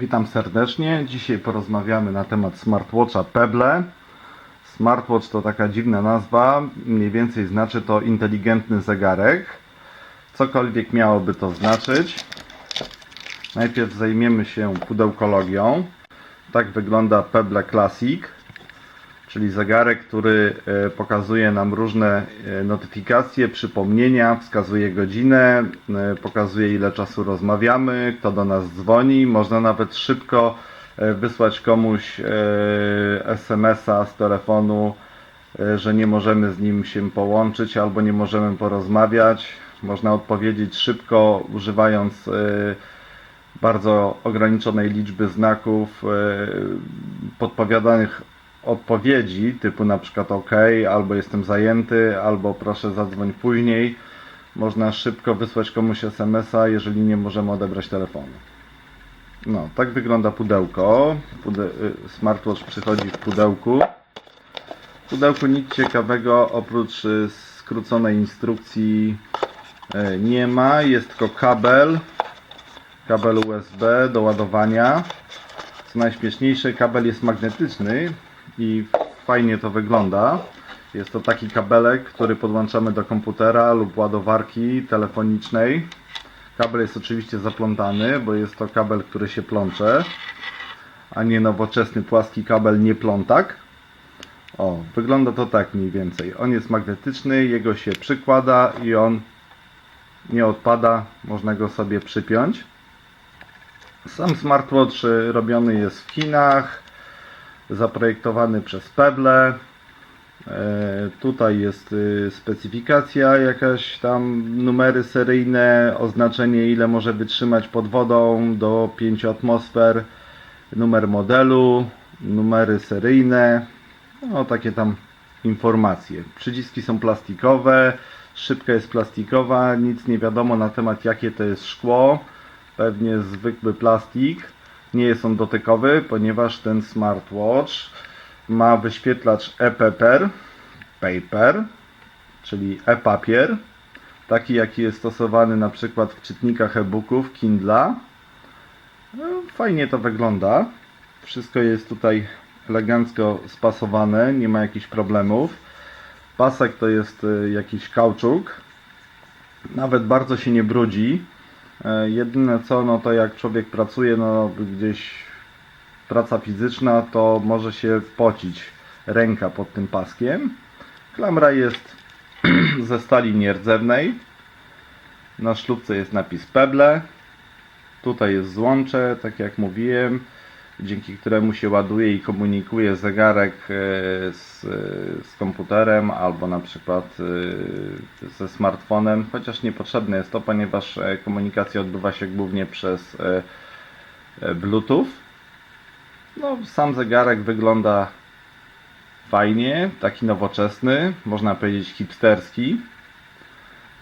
Witam serdecznie. Dzisiaj porozmawiamy na temat smartwatcha Pebble. Smartwatch to taka dziwna nazwa, mniej więcej znaczy to inteligentny zegarek. Cokolwiek miałoby to znaczyć. Najpierw zajmiemy się pudełkologią. Tak wygląda Pebble Classic, czyli zegarek, który e, pokazuje nam różne e, notyfikacje, przypomnienia, wskazuje godzinę, e, pokazuje ile czasu rozmawiamy, kto do nas dzwoni. Można nawet szybko wysłać komuś SMS-a z telefonu, że nie możemy z nim się połączyć albo nie możemy porozmawiać. Można odpowiedzieć szybko, używając bardzo ograniczonej liczby znaków podpowiadanych odpowiedzi, typu na przykład OK, albo jestem zajęty, albo proszę zadzwoń później. Można szybko wysłać komuś SMS-a, jeżeli nie możemy odebrać telefonu. No, tak wygląda pudełko. Pude y, smartwatch przychodzi w pudełku. W pudełku nic ciekawego oprócz y, skróconej instrukcji y, nie ma. Jest tylko kabel, kabel USB do ładowania. Co najśmieszniejsze, kabel jest magnetyczny i fajnie to wygląda. Jest to taki kabelek, który podłączamy do komputera lub ładowarki telefonicznej. Kabel jest oczywiście zaplątany, bo jest to kabel, który się plącze, a nie nowoczesny płaski kabel nie plątak. O, wygląda to tak mniej więcej. On jest magnetyczny, jego się przykłada i on nie odpada, można go sobie przypiąć. Sam smartwatch robiony jest w Chinach, zaprojektowany przez Pebble. E, Tutaj jest y, specyfikacja, jakaś tam numery seryjne, oznaczenie ile może wytrzymać pod wodą do 5 atmosfer, numer modelu, numery seryjne, no takie tam informacje. Przyciski są plastikowe, szybka jest plastikowa, nic nie wiadomo na temat jakie to jest szkło, pewnie zwykły plastik. Nie jest on dotykowy, ponieważ ten smartwatch ma wyświetlacz e-paper, paper, czyli e-papier, taki jaki jest stosowany na przykład w czytnikach e-booków Kindla. No, fajnie to wygląda. Wszystko jest tutaj elegancko spasowane, nie ma jakichś problemów. Pasek to jest y, jakiś kauczuk. Nawet bardzo się nie brudzi. E, Jedyne co, no to jak człowiek pracuje, no gdzieś praca fizyczna, to może się pocić ręka pod tym paskiem. Klamra jest ze stali nierdzewnej. Na szlupce jest napis Pebble. Tutaj jest złącze, tak jak mówiłem, dzięki któremu się ładuje i komunikuje zegarek e, z, z komputerem albo na przykład e, ze smartfonem, chociaż niepotrzebne jest to, ponieważ e, komunikacja odbywa się głównie przez Bluetooth. No, sam zegarek wygląda fajnie, taki nowoczesny, można powiedzieć hipsterski.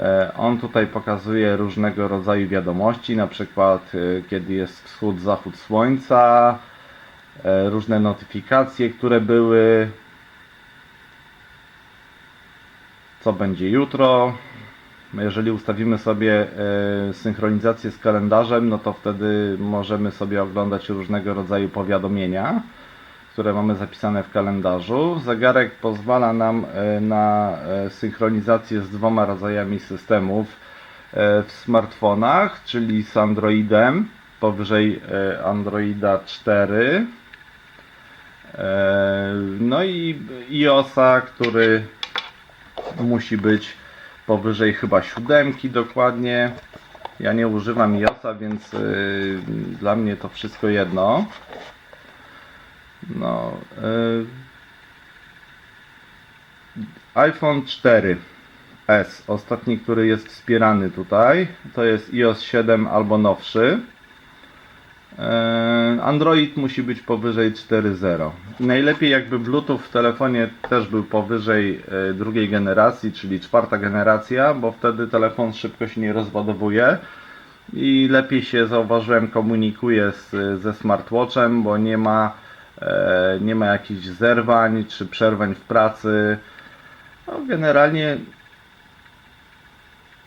E, On tutaj pokazuje różnego rodzaju wiadomości, na przykład e, kiedy jest wschód, zachód słońca, e, różne notyfikacje, które były, co będzie jutro. Jeżeli ustawimy sobie synchronizację z kalendarzem, no to wtedy możemy sobie oglądać różnego rodzaju powiadomienia, które mamy zapisane w kalendarzu. Zegarek pozwala nam e, na e, synchronizację z dwoma rodzajami systemów e, w smartfonach, czyli z Androidem powyżej Androida 4. E, No i iOSa, który musi być powyżej chyba siódemki dokładnie. Ja nie używam iOSa, więc dla mnie to wszystko jedno. No. Y, iPhone 4S, ostatni, który jest wspierany tutaj, to jest iOS 7 albo nowszy. E, Android musi być powyżej 4.0. Najlepiej jakby Bluetooth w telefonie też był powyżej e, drugiej generacji, czyli czwarta generacja, bo wtedy telefon szybko się nie rozładowuje i lepiej się zauważyłem komunikuje z, ze smartwatchem, bo nie ma, e, nie ma jakichś zerwań czy przerwań w pracy. No, generalnie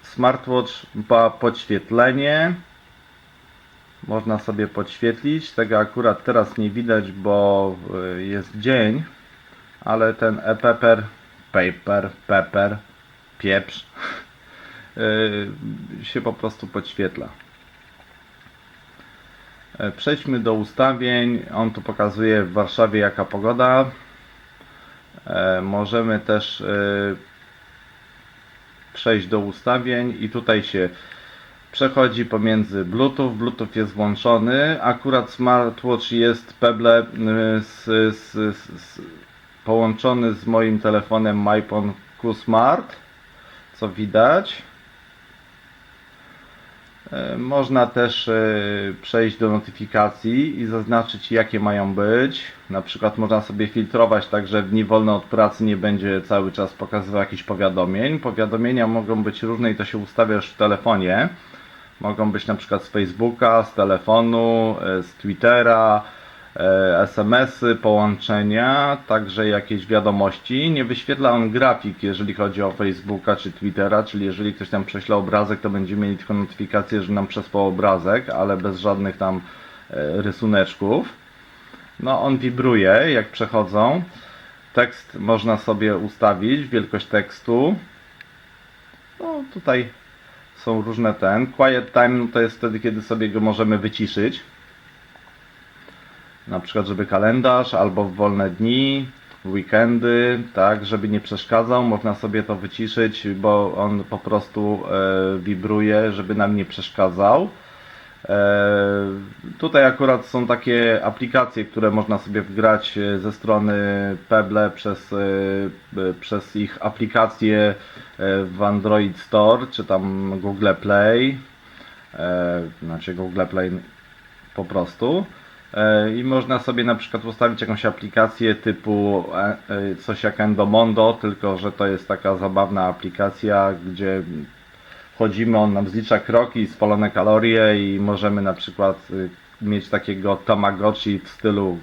smartwatch ma podświetlenie, Można sobie podświetlić. Tego akurat teraz nie widać, bo y, jest dzień, ale ten e-pepper, paper, pepper, pieprz y, się po prostu podświetla. E, Przejdźmy do ustawień. On tu pokazuje w Warszawie jaka pogoda. E, Możemy też e, przejść do ustawień i tutaj się przechodzi pomiędzy Bluetooth. Bluetooth jest włączony. Akurat smartwatch jest Pebble z, z, z, połączony z moim telefonem MyPhone Q Smart, co widać. E, Można też e, przejść do notyfikacji i zaznaczyć jakie mają być. Na przykład można sobie filtrować tak, że w dni wolne od pracy nie będzie cały czas pokazywał jakichś powiadomień. Powiadomienia mogą być różne i to się ustawia już w telefonie. Mogą być na przykład z Facebooka, z telefonu, e, z Twittera, SMS-y, połączenia, także jakieś wiadomości. Nie wyświetla on grafik, jeżeli chodzi o Facebooka czy Twittera, czyli jeżeli ktoś tam prześle obrazek, to będziemy mieli tylko notyfikację, że nam przesłał obrazek, ale bez żadnych tam e, rysuneczków. No, on wibruje, jak przechodzą. Tekst można sobie ustawić, wielkość tekstu. No, tutaj są różne ten. Quiet time to jest wtedy, kiedy sobie go możemy wyciszyć. Na przykład, żeby kalendarz albo w wolne dni, weekendy, tak, żeby nie przeszkadzał, można sobie to wyciszyć, bo on po prostu e, wibruje, żeby nam nie przeszkadzał. E, tutaj akurat są takie aplikacje, które można sobie wgrać e, ze strony Pebble przez, e, przez ich aplikacje w Android Store, czy tam Google Play, znaczy Google Play po prostu. E, I można sobie na przykład ustawić jakąś aplikację typu e, e, coś jak Endomondo, tylko że to jest taka zabawna aplikacja, gdzie wchodzimy, on nam zlicza kroki, spalone kalorie i możemy na przykład y, mieć takiego Tamagotchi w stylu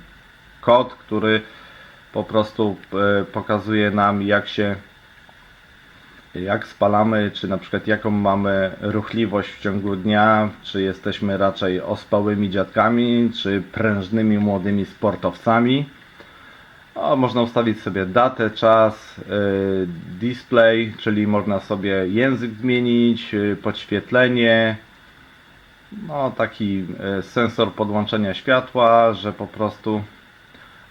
kod, który po prostu y, pokazuje nam jak się jak spalamy, czy na przykład jaką mamy ruchliwość w ciągu dnia, czy jesteśmy raczej ospałymi dziadkami, czy prężnymi młodymi sportowcami. O, można ustawić sobie datę, czas, y, display, czyli można sobie język zmienić, y, podświetlenie, no taki y, sensor podłączenia światła, że po prostu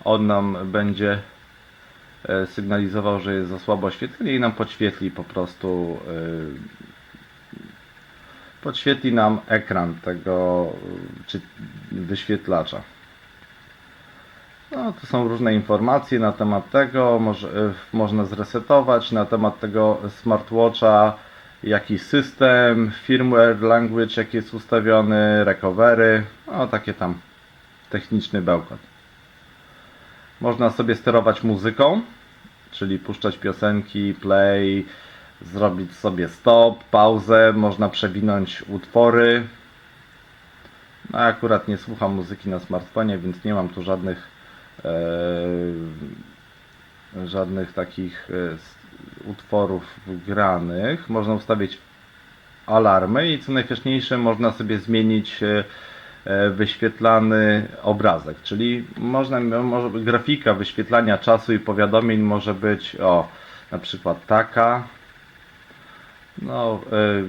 on nam będzie sygnalizował, że jest za słabo oświetlenie i nam podświetli po prostu y, podświetli nam ekran tego y, czy wyświetlacza. No, to są różne informacje na temat tego, może, można zresetować na temat tego smartwatcha, jaki system, firmware, language, jaki jest ustawiony, recovery, no takie tam techniczny bełkot. Można sobie sterować muzyką, czyli puszczać piosenki, play, zrobić sobie stop, pauzę, można przewinąć utwory. No, ja akurat nie słucham muzyki na smartfonie, więc nie mam tu żadnych e, żadnych takich e, utworów wgranych. Można ustawić alarmy i co najważniejsze można sobie zmienić e, wyświetlany obrazek, czyli można, może grafika wyświetlania czasu i powiadomień może być o na przykład taka. No e,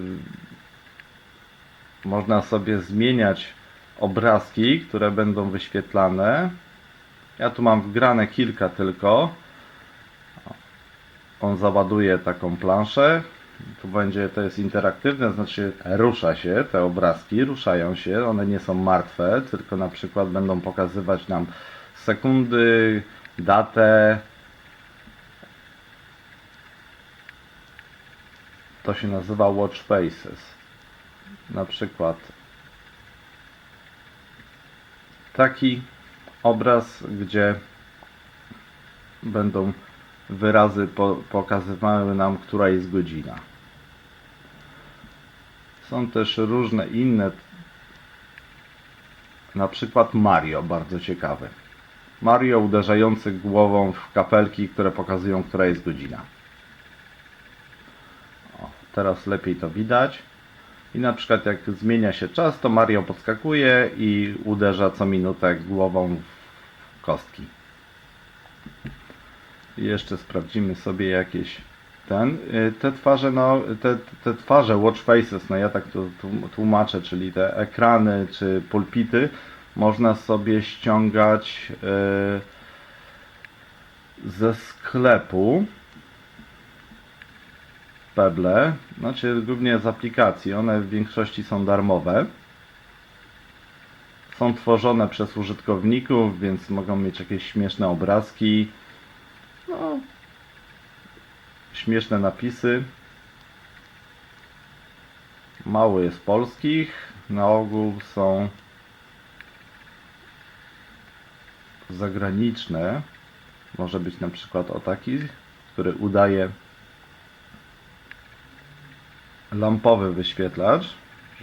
można sobie zmieniać obrazki, które będą wyświetlane. Ja tu mam wgrane kilka tylko. On załaduje taką planszę tu będzie, to jest interaktywne, znaczy rusza się, te obrazki ruszają się, one nie są martwe, tylko na przykład będą pokazywać nam sekundy, datę. To się nazywa Watch Faces. Na przykład taki obraz, gdzie będą wyrazy po, pokazywały nam, która jest godzina. Są też różne inne, na przykład Mario, bardzo ciekawy. Mario uderzający głową w kapelki, które pokazują, która jest godzina. O, teraz lepiej to widać. I na przykład jak zmienia się czas, to Mario podskakuje i uderza co minutę głową w kostki. I jeszcze sprawdzimy sobie jakieś ten. y, Te twarze, no, te, te twarze, watch faces, no ja tak to tłum- tłumaczę, czyli te ekrany czy pulpity, można sobie ściągać y, ze sklepu. Pebble, znaczy głównie z aplikacji, one w większości są darmowe. Są tworzone przez użytkowników, więc mogą mieć jakieś śmieszne obrazki. No, śmieszne napisy. Mało jest polskich. Na ogół są zagraniczne. Może być na przykład o taki, który udaje lampowy wyświetlacz,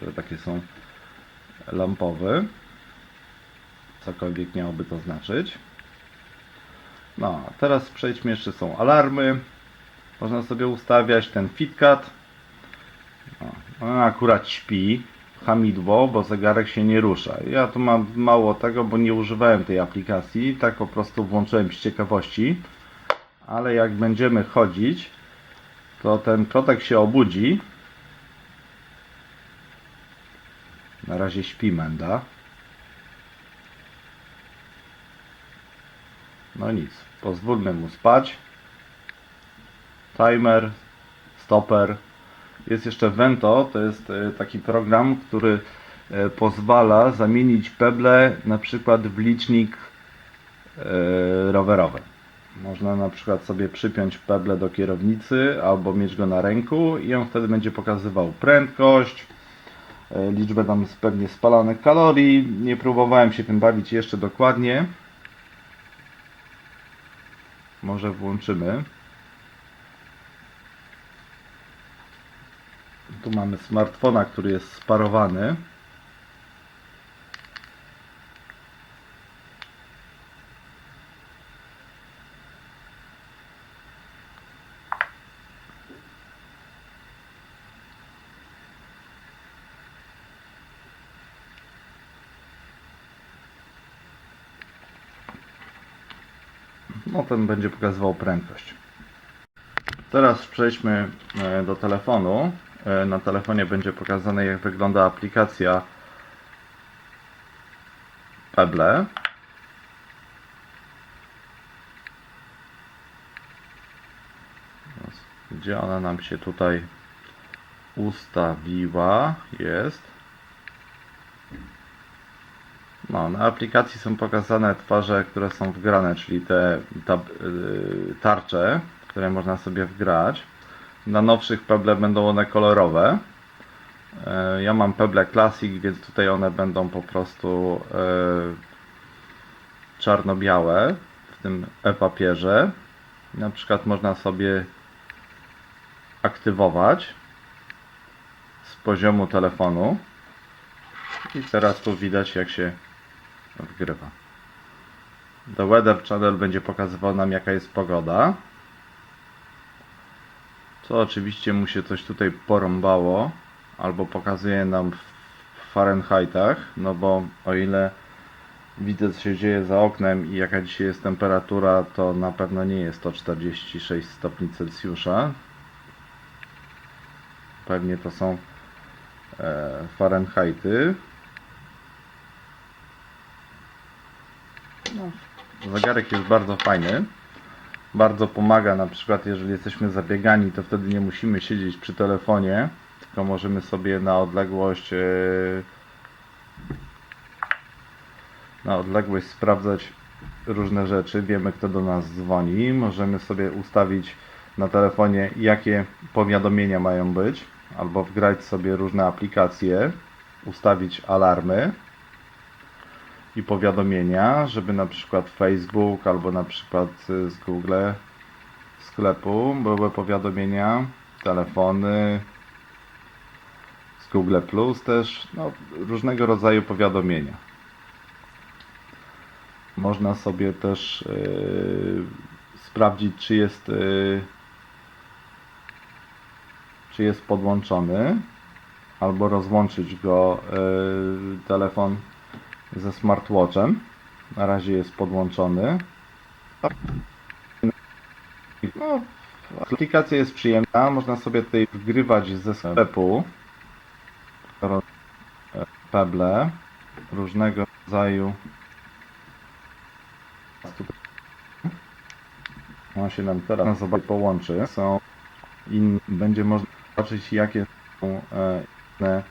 że takie są lampowy. Cokolwiek miałoby to znaczyć. No, teraz przejdźmy jeszcze są alarmy. Można sobie ustawiać ten fitcat. No, akurat śpi. Hamidło, bo zegarek się nie rusza. Ja tu mam mało tego, bo nie używałem tej aplikacji. Tak po prostu włączyłem z ciekawości. Ale jak będziemy chodzić, to ten kotek się obudzi. Na razie śpi Menda. No nic, pozwólmy mu spać. Timer, stopper. Jest jeszcze Vento, to jest e, taki program, który e, pozwala zamienić peble na przykład w licznik e, rowerowy. Można na przykład sobie przypiąć peble do kierownicy albo mieć go na ręku i on wtedy będzie pokazywał prędkość, liczbę tam pewnie spalanych kalorii. Nie próbowałem się tym bawić jeszcze dokładnie. Może włączymy. Tu mamy smartfona, który jest sparowany. No ten będzie pokazywał prędkość. Teraz przejdźmy e, do telefonu. E, Na telefonie będzie pokazane jak wygląda aplikacja Pebble. Gdzie ona nam się tutaj ustawiła? Jest. No, na aplikacji są pokazane twarze, które są wgrane, czyli te tab, y, tarcze, które można sobie wgrać. Na nowszych Pebble będą one kolorowe. E, Ja mam Pebble Classic, więc tutaj one będą po prostu e, czarno-białe w tym e-papierze. Na przykład można sobie aktywować z poziomu telefonu. I teraz tu widać jak się wgrywa. The Weather Channel będzie pokazywał nam jaka jest pogoda. Co oczywiście mu się coś tutaj porąbało, albo pokazuje nam w Fahrenheitach, no bo o ile widzę co się dzieje za oknem i jaka dzisiaj jest temperatura, to na pewno nie jest to 46 stopni Celsjusza. Pewnie to są e, Fahrenheity. No, zegarek jest bardzo fajny. Bardzo pomaga na przykład jeżeli jesteśmy zabiegani, to wtedy nie musimy siedzieć przy telefonie, tylko możemy sobie na odległość e, na odległość sprawdzać różne rzeczy. Wiemy kto do nas dzwoni. Możemy sobie ustawić na telefonie jakie powiadomienia mają być albo wgrać sobie różne aplikacje, ustawić alarmy i powiadomienia, żeby na przykład Facebook albo na przykład y, z Google sklepu były powiadomienia, telefony, z Google Plus też, no, różnego rodzaju powiadomienia. Można sobie też y, sprawdzić, czy jest, y, czy jest podłączony albo rozłączyć go y, telefon ze smartwatchem. Na razie jest podłączony. No, aplikacja jest przyjemna, można sobie tutaj wgrywać ze sklepu e, Pebble różnego rodzaju on się nam teraz połączy są in, będzie można zobaczyć jakie są e, inne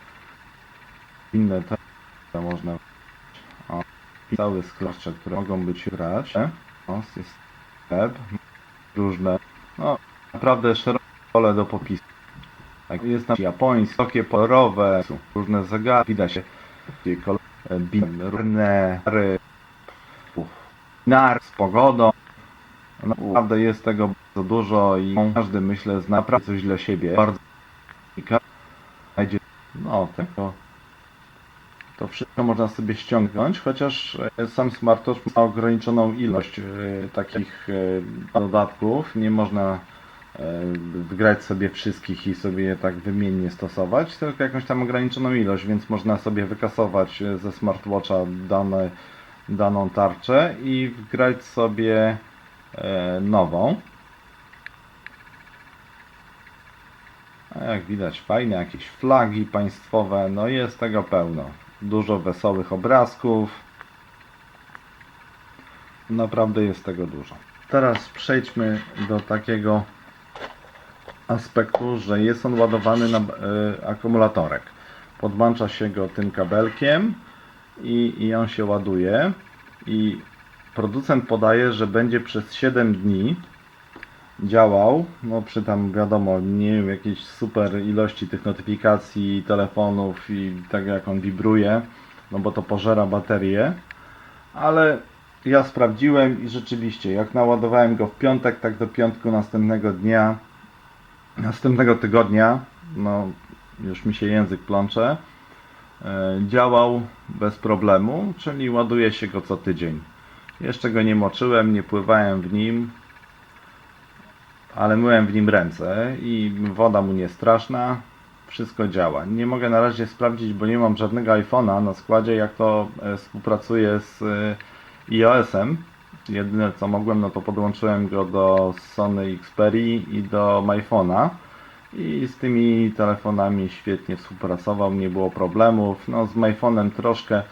inne te można cały sklep, które mogą być grać. O, jest sklep różne. No naprawdę szerokie pole do popisu. Tak, jest tam japońskie, kolorowe, są różne zegarki, widać się e, bin- różne ry, nar z pogodą. No, Naprawdę jest tego bardzo dużo i każdy myślę zna naprawdę coś dla siebie. Bardzo i znajdzie no tego to wszystko można sobie ściągnąć, chociaż e, sam smartwatch ma ograniczoną ilość e, takich e, dodatków. Nie można wgrać sobie wszystkich i sobie je tak wymiennie stosować, tylko jakąś tam ograniczoną ilość, więc można sobie wykasować ze smartwatcha dane, daną tarczę i wgrać sobie nową. A jak widać fajne jakieś flagi państwowe, no jest tego pełno. Dużo wesołych obrazków. Naprawdę jest tego dużo. Teraz przejdźmy do takiego aspektu, że jest on ładowany na e, akumulatorek. Podłącza się go tym kabelkiem i, i on się ładuje. I producent podaje, że będzie przez 7 dni działał, no przy tam wiadomo, nie wiem, jakiejś super ilości tych notyfikacji, telefonów i tak jak on wibruje, no bo to pożera baterię, ale ja sprawdziłem i rzeczywiście, jak naładowałem go w piątek, tak do piątku następnego dnia, następnego tygodnia, no już mi się język plącze, e, działał bez problemu, czyli ładuje się go co tydzień. Jeszcze go nie moczyłem, nie pływałem w nim, ale myłem w nim ręce i woda mu nie straszna, wszystko działa. Nie mogę na razie sprawdzić, bo nie mam żadnego iPhone'a na składzie, jak to e, współpracuje z e, iOS-em. Jedyne co mogłem, no to podłączyłem go do Sony Xperia i do MyPhone'a i z tymi telefonami świetnie współpracował, nie było problemów. No z MyPhone'em troszkę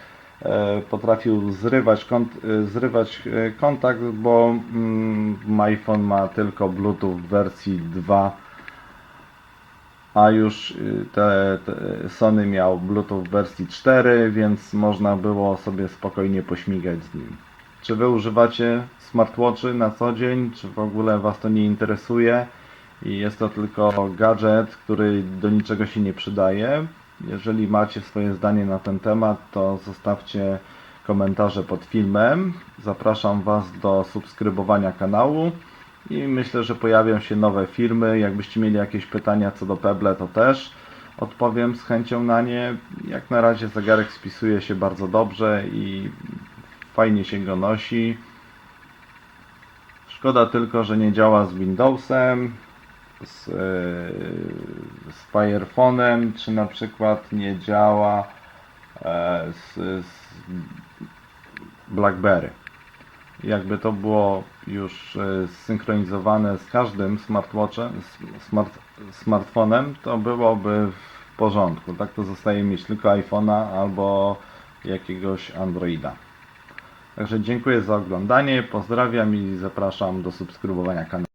potrafił zrywać, kont, e, zrywać e, kontakt, bo mm, MyPhone ma tylko Bluetooth w wersji 2 a już y, te, te Sony miał Bluetooth w wersji 4, więc można było sobie spokojnie pośmigać z nim. Czy Wy używacie smartwatchy na co dzień, czy w ogóle Was to nie interesuje i jest to tylko gadżet, który do niczego się nie przydaje? Jeżeli macie swoje zdanie na ten temat, to zostawcie komentarze pod filmem. Zapraszam Was do subskrybowania kanału. I myślę, że pojawią się nowe firmy. Jakbyście mieli jakieś pytania co do Pebble, to też odpowiem z chęcią na nie. Jak na razie zegarek spisuje się bardzo dobrze i fajnie się go nosi. Szkoda tylko, że nie działa z Windowsem, z, yy, z czy na przykład nie działa e, z, z BlackBerry jakby to było już e, zsynchronizowane z każdym smartwatchem, smart, smartfonem, to byłoby w porządku. Tak to zostaje mieć tylko iPhone'a albo jakiegoś Androida. Także dziękuję za oglądanie, pozdrawiam i zapraszam do subskrybowania kanału.